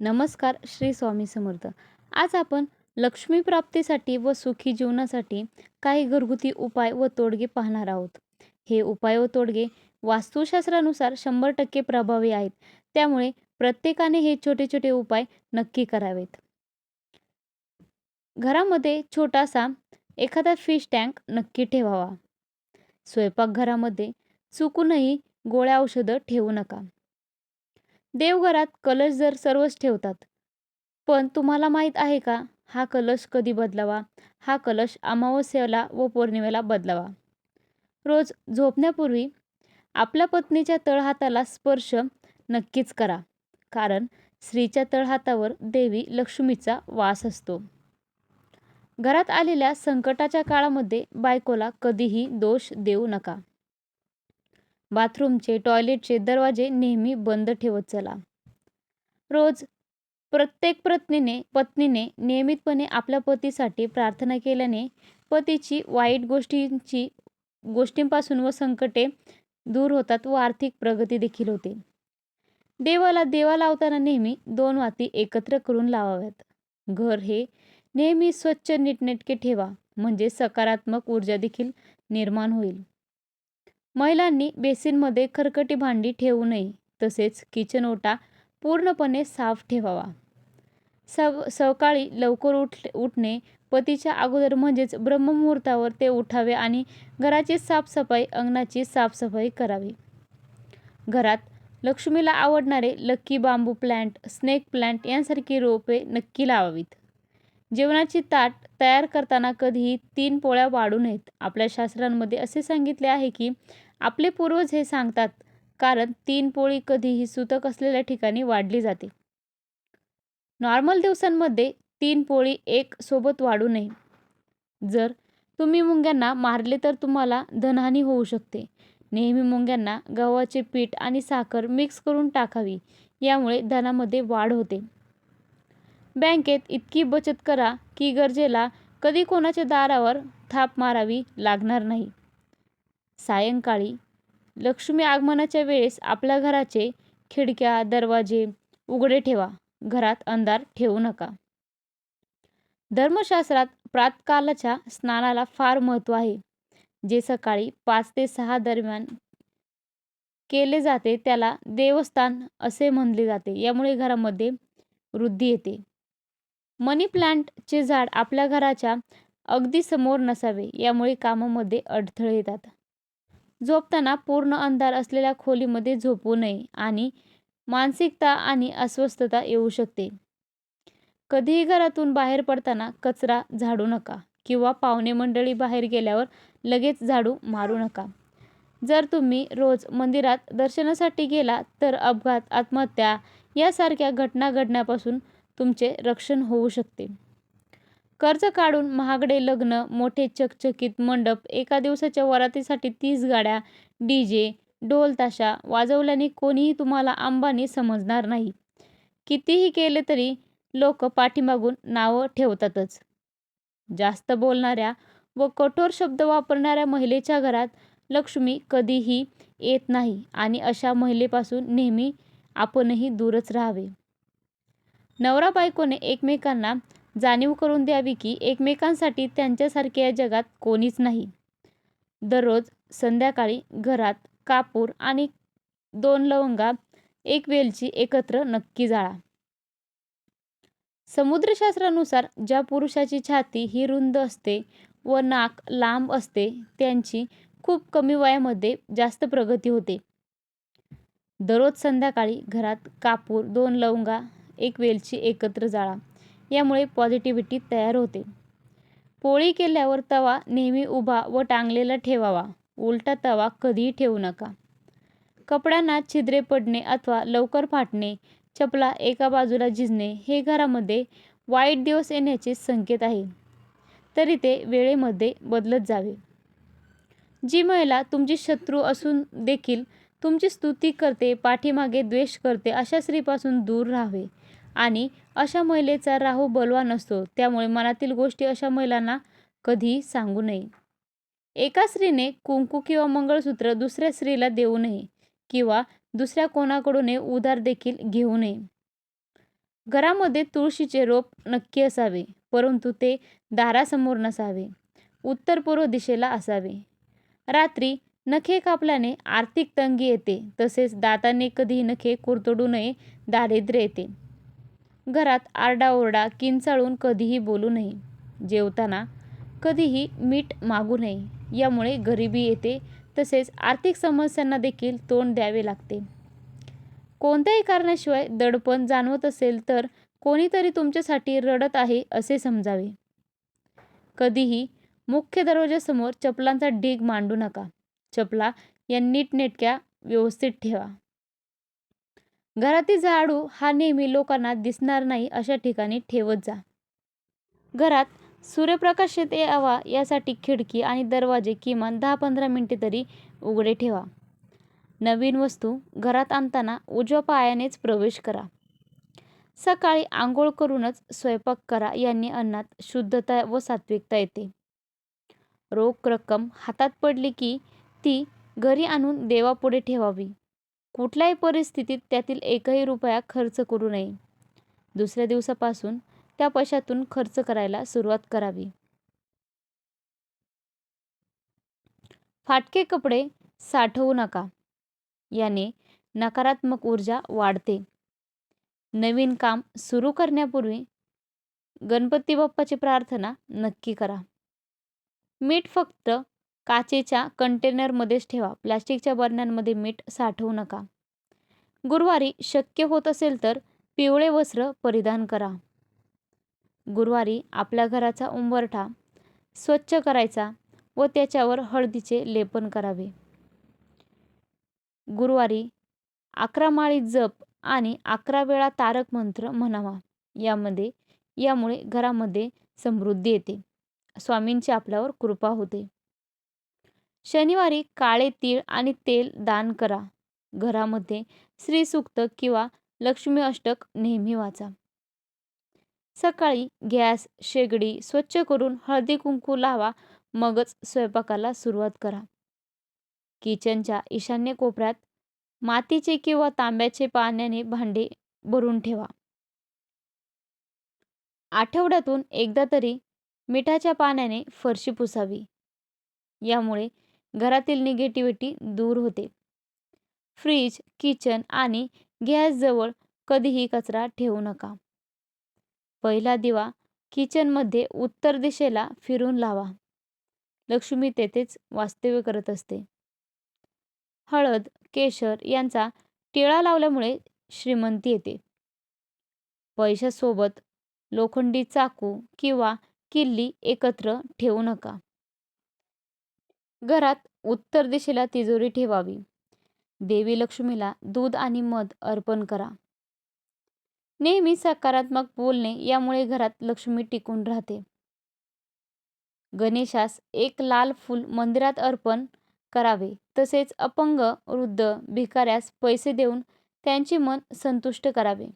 नमस्कार श्री स्वामी समर्थ. आज आपण लक्ष्मी प्राप्तीसाठी व सुखी जीवनासाठी काही घरगुती उपाय व तोडगे पाहणार आहोत. हे उपाय व तोडगे वास्तुशास्त्रानुसार शंभर टक्के प्रभावी आहेत. त्यामुळे प्रत्येकाने हे छोटे छोटे उपाय नक्की करावेत. घरामध्ये छोटासा एखादा फिश टँक नक्की ठेवावा. स्वयंपाकघरामध्ये चुकूनही गोळ्या औषधं ठेवू नका. देवघरात कलश जर सर्वच ठेवतात. पण तुम्हाला माहीत आहे का? हा कलश कधी बदलावा? हा कलश अमावस्येला व पौर्णिमेला बदलावा. रोज झोपण्यापूर्वी आपल्या पत्नीच्या तळहाताला स्पर्श नक्कीच करा. कारण स्त्रीच्या तळहातावर देवी लक्ष्मीचा वास असतो. घरात आलेल्या संकटाच्या काळामध्ये बायकोला कधीही दोष देऊ नका. बाथरूमचे टॉयलेटचे दरवाजे नेहमी बंद ठेवत चला. रोज प्रत्येक पत्नीने पत्नीने नियमितपणे आपल्या पतीसाठी प्रार्थना केल्याने पतीची वाईट गोष्टींची गोष्टींपासून व संकटे दूर होतात व आर्थिक प्रगती देखील होते. देवाला देवा लावताना नेहमी दोन वाती एकत्र करून लावाव्यात. घर हे नेहमी स्वच्छ नीटनेटके ठेवा म्हणजे सकारात्मक ऊर्जा देखील निर्माण होईल. महिलांनी बेसिनमध्ये खरकटी भांडी ठेवू नये तसेच किचन ओटा पूर्णपणे साफ ठेवावा. सव सकाळी लवकर उठ उठणे पतीच्या अगोदर म्हणजेच ब्रह्ममुहूर्तावर ते उठावे आणि घराची साफसफाई अंगणाची साफसफाई करावी. घरात लक्ष्मीला आवडणारे lucky bamboo plant snake plant यांसारखी रोपे नक्की लावावीत. जेवणाची ताट तयार करताना कधीही तीन पोळ्या वाढू नयेत. आपल्या शास्त्रांमध्ये असे सांगितले आहे की आपले पूर्वज हे सांगतात कारण तीन पोळी कधीही सुतक असलेल्या ठिकाणी वाढली जाते. नॉर्मल दिवसांमध्ये तीन पोळी एक सोबत वाढू नये. जर तुम्ही मुंग्यांना मारले तर तुम्हाला धनहानी होऊ शकते. नेहमी मुंग्यांना गव्हाचे पीठ आणि साखर मिक्स करून टाकावी यामुळे धनामध्ये वाढ होते. बँकेत इतकी बचत करा की गरजेला कधी कोणाच्या दारावर थाप मारावी लागणार नाही. सायंकाळी लक्ष्मी आगमनाच्या वेळेस आपल्या घराचे खिडक्या दरवाजे उघडे ठेवा. घरात अंधार ठेवू नका. धर्मशास्त्रात प्रातकालाच्या स्नानाला फार महत्त्व आहे. जे सकाळी पाच ते सहा दरम्यान केले जाते त्याला देवस्थान असे म्हणले जाते. यामुळे घरामध्ये वृद्धी येते. मनी प्लांटचे झाड आपल्या घराच्या अगदी समोर नसावे. यामुळे कामामध्ये अडथळे येतात. झोपताना पूर्ण अंधार असलेल्या खोलीमध्ये झोपू नये आणि मानसिकता आणि अस्वस्थता येऊ शकते. कधीही घरातून बाहेर पडताना कचरा झाडू नका किंवा पाहुणे मंडळी बाहेर गेल्यावर लगेच झाडू मारू नका. जर तुम्ही रोज मंदिरात दर्शनासाठी गेला तर अपघात आत्महत्या यासारख्या घटना घडण्यापासून तुमचे रक्षण होऊ शकते. कर्ज काढून महागडे लग्न मोठे चकचकीत मंडप एका दिवसाच्या वरातीसाठी तीस गाड्या डी जे ढोल ताशा वाजवल्याने कोणीही तुम्हाला अंबानी समजणार नाही. कितीही केले तरी लोक पाठीमागून नावं ठेवतातच. जास्त बोलणाऱ्या व कठोर शब्द वापरणाऱ्या महिलेच्या घरात लक्ष्मी कधीही येत नाही आणि अशा महिलेपासून नेहमी आपणही दूरच राहावे. नवरा बायकोने एकमेकांना जाणीव करून द्यावी की एकमेकांसाठी त्यांच्यासारखे या जगात कोणीच नाही. दररोज संध्याकाळी घरात कापूर आणि दोन लवंगा एक वेलची एकत्र नक्की जाळा. समुद्रशास्त्रानुसार ज्या पुरुषाची छाती ही रुंद असते व नाक लांब असते त्यांची खूप कमी वयामध्ये जास्त प्रगती होते. दररोज संध्याकाळी घरात कापूर दोन लवंगा एक वेलची एकत्र जाळा. यामुळे पॉझिटिव्हिटी तयार होते. पोळी केल्यावर तवा नेहमी उभा व टांगलेला ठेवावा. उलटा तवा कधीही ठेवू नका. कपड्यांना छिद्रे पडणे अथवा लवकर फाटणे चपला एका बाजूला झिजणे हे घरामध्ये वाईट दिवस येण्याचे संकेत आहे. तरी ते वेळेमध्ये बदलत जावे. जी महिला तुमची शत्रू असून देखील तुमची स्तुती करते पाठीमागे द्वेष करते अशा स्त्रीपासून दूर राहावे. आणि अशा महिलेचा राहू बलवान असतो त्यामुळे मनातील गोष्टी अशा महिलांना कधीही सांगू नये. एका स्त्रीने कुंकू किंवा मंगळसूत्र दुसऱ्या स्त्रीला देऊ नये किंवा दुसऱ्या कोणाकडून उधार देखील घेऊ नये. घरामध्ये तुळशीचे रोप नक्की असावे परंतु ते दारासमोर नसावे. उत्तर पूर्व दिशेला असावे. रात्री नखे कापल्याने आर्थिक तंगी येते तसेच दाताने कधीही नखे कुरतडू नये दारिद्र्य येते. घरात आरडाओरडा किंचाळून कधीही बोलू नये. जेवताना कधीही मीठ मागू नये. यामुळे गरिबी येते. तसेच आर्थिक समस्यांना देखील तोंड द्यावे लागते. कोणत्याही कारणाशिवाय दडपण जाणवत असेल तर कोणीतरी तुमच्यासाठी रडत आहे असे समजावे. कधीही मुख्य दरवाजासमोर चपलांचा ढीग मांडू नका. चपला या नीटनेटक्या व्यवस्थित ठेवा. घरातील झाडू हा नेहमी लोकांना दिसणार नाही अशा ठिकाणी ठेवत जा. घरात सूर्यप्रकाश येत यावा यासाठी खिडकी आणि दरवाजे किमान दहा पंधरा मिनिटे तरी उघडे ठेवा. नवीन वस्तू घरात आणताना उजव्या पायानेच प्रवेश करा. सकाळी आंघोळ करूनच स्वयंपाक करा यांनी अन्नात शुद्धता व सात्विकता येते. रोख रक्कम हातात पडली की ती घरी आणून देवापुढे ठेवावी. कुठल्याही परिस्थितीत त्यातील एकही रुपया खर्च करू नये. दुसऱ्या दिवसापासून त्या पैशातून खर्च करायला सुरुवात करावी. फाटके कपडे साठवू नका. याने नकारात्मक ऊर्जा वाढते. नवीन काम सुरू करण्यापूर्वी गणपती बाप्पाची प्रार्थना नक्की करा. मीठ फक्त काचेच्या कंटेनरमध्येच ठेवा. प्लास्टिकच्या बरण्यांमध्ये मीठ साठवू नका. गुरुवारी शक्य होत असेल तर पिवळे वस्त्र परिधान करा. गुरुवारी आपल्या घराचा उंबरठा स्वच्छ करायचा व त्याच्यावर हळदीचे लेपन करावे. गुरुवारी अकरा माळी जप आणि अकरा वेळा तारक मंत्र म्हणावा. यामध्ये यामुळे घरामध्ये समृद्धी येते. स्वामींची आपल्यावर कृपा होते. शनिवारी काळे तीळ आणि तेल दान करा. घरामध्ये श्रीसूक्त किंवा लक्ष्मी अष्टक नेहमी वाचा. सकाळी गॅस शेगडी स्वच्छ करून हळदी कुंकू लावा. मगच स्वयंपाकाला सुरुवात करा. किचनच्या ईशान्य कोपऱ्यात मातीचे किंवा तांब्याचे पाण्याने भांडे भरून ठेवा. आठवड्यातून एकदा तरी मिठाच्या पाण्याने फरशी पुसावी. यामुळे घरातील निगेटिव्हिटी दूर होते. फ्रीज किचन आणि गॅसजवळ कधीही कचरा ठेवू नका. पहिला दिवा किचनमध्ये उत्तर दिशेला फिरून लावा. लक्ष्मी तेथेच वास्तव्य करत असते. हळद केशर यांचा टिळा लावल्यामुळे श्रीमंती येते. पैशासोबत लोखंडी चाकू किंवा किल्ली एकत्र ठेवू नका. घरात उत्तर दिशेला तिजोरी ठेवावी. देवी लक्ष्मीला दूध आणि मध अर्पण करा. नेहमी सकारात्मक बोलणे यामुळे घरात लक्ष्मी टिकून राहते. गणेशास एक लाल फूल मंदिरात अर्पण करावे. तसेच अपंग वृद्ध भिकाऱ्यास पैसे देऊन त्यांचे मन संतुष्ट करावे.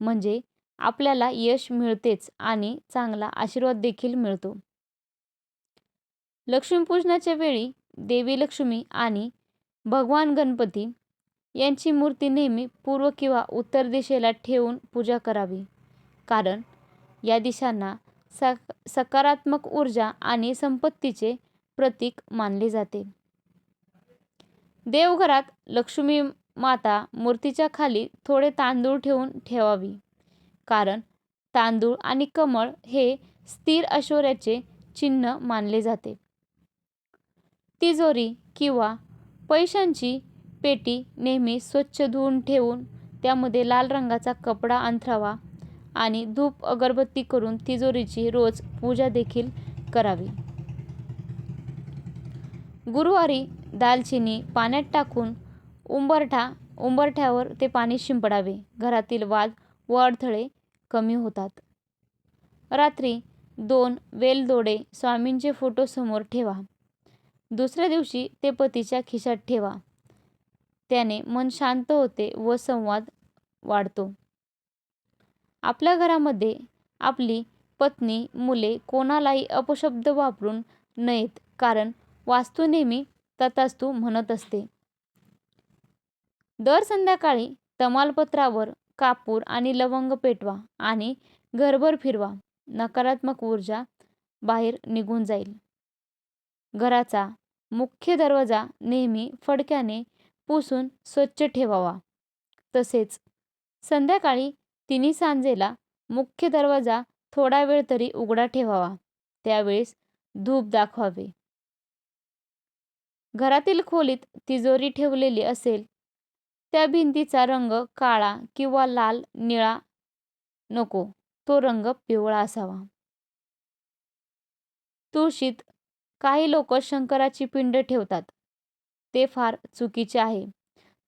म्हणजे आपल्याला यश मिळतेच आणि चांगला आशीर्वाद देखील मिळतो. लक्ष्मीपूजनाच्या वेळी देवी लक्ष्मी आणि भगवान गणपती यांची मूर्ती नेहमी पूर्व किंवा उत्तर दिशेला ठेवून पूजा करावी. कारण या दिशांना सक सकारात्मक ऊर्जा आणि संपत्तीचे प्रतीक मानले जाते. देवघरात लक्ष्मी माता मूर्तीच्या खाली थोडे तांदूळ ठेवून ठेवावी. कारण तांदूळ आणि कमळ हे स्थिर ऐश्वर्याचे चिन्ह मानले जाते. तिजोरी किंवा पैशांची पेटी नेहमी स्वच्छ धुवून ठेवून त्यामध्ये लाल रंगाचा कपडा अंथरावा आणि धूप अगरबत्ती करून तिजोरीची रोज पूजा देखील करावी. गुरुवारी दालचिनी पाण्यात टाकून उंबरठा उंबरठ्यावर ते पाणी शिंपडावे. घरातील वाद व अडथळे कमी होतात. रात्री दोन वेलदोडे स्वामींचे फोटो समोर ठेवा. दुसऱ्या दिवशी ते पतीच्या खिशात ठेवा. त्याने मन शांत होते व संवाद वाढतो. आपल्या घरामध्ये आपली पत्नी मुले कोणालाही अपशब्द वापरून नयेत कारण वास्तू नेहमी तथास्तू म्हणत असते. दर संध्याकाळी तमालपत्रावर कापूर आणि लवंग पेटवा आणि घरभर फिरवा. नकारात्मक ऊर्जा बाहेर निघून जाईल. घराचा मुख्य दरवाजा नेहमी फडक्याने पुसून स्वच्छ ठेवावा. तसेच संध्याकाळी तिन्ही सांजेला मुख्य दरवाजा थोडा वेळ तरी उघडा ठेवावा. त्यावेळेस धूप दाखवावे. घरातील खोलीत तिजोरी ठेवलेली असेल त्या भिंतीचा रंग काळा किंवा लाल निळा नको तो रंग पिवळा असावा. तुळशीत काही लोक शंकराची पिंड ठेवतात. ते फार चुकीचे आहे.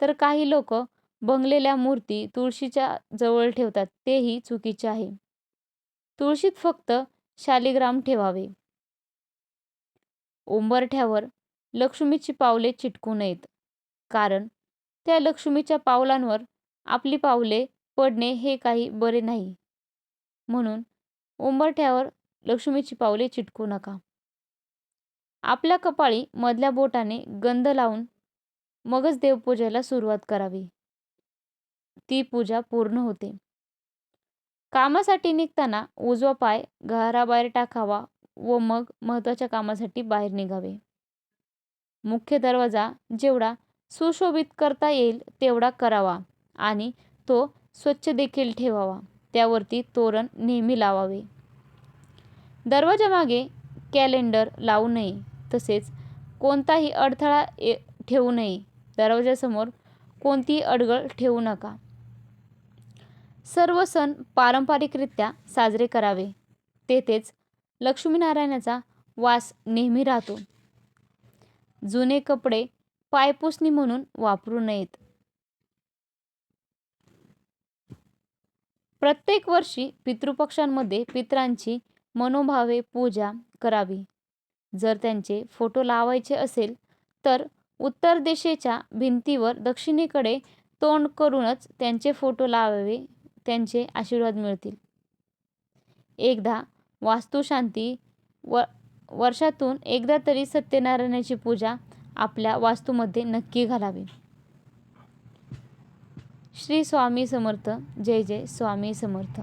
तर काही लोक बंगलेल्या मूर्ती तुळशीच्या जवळ ठेवतात. तेही चुकीचे आहे. तुळशीत फक्त शालिग्राम ठेवावे. उंबरठ्यावर लक्ष्मीची पावले चिटकू नयेत. कारण त्या लक्ष्मीच्या पावलांवर आपली पावले पडणे हे काही बरे नाही. म्हणून उंबरठ्यावर लक्ष्मीची पावले चिटकू नका. आपल्या कपाळी मधल्या बोटाने गंध लावून मगच देवपूजेला सुरुवात करावी. ती पूजा पूर्ण होते. कामासाठी निघताना उजवा पाय घराबाहेर टाकावा व मग महत्त्वाच्या कामासाठी बाहेर निघावे. मुख्य दरवाजा जेवढा सुशोभित करता येईल तेवढा करावा आणि तो स्वच्छ देखील ठेवावा. त्यावरती तोरण नेहमी लावावे. दरवाजामागे कॅलेंडर लावू नये. तसेच कोणताही अडथळा ठेवू नये. दरवाजासमोर कोणतीही अडगळ ठेवू नका. सर्व सण पारंपरिकरित्या साजरे करावे. तेथेच लक्ष्मीनारायणाचा वास नेहमी राहतो. जुने कपडे पायपुसणी म्हणून वापरू नयेत. प्रत्येक वर्षी पितृपक्षांमध्ये पितरांची मनोभावे पूजा करावी. जर त्यांचे फोटो लावायचे असेल तर उत्तर दिशेच्या भिंतीवर दक्षिणेकडे तोंड करूनच त्यांचे फोटो लावावे त्यांचे आशीर्वाद मिळतील. एकदा वास्तुशांती व वर्षातून एकदा तरी सत्यनारायणाची पूजा आपल्या वास्तूमध्ये नक्की घालावी. श्री स्वामी समर्थ. जय जय स्वामी समर्थ.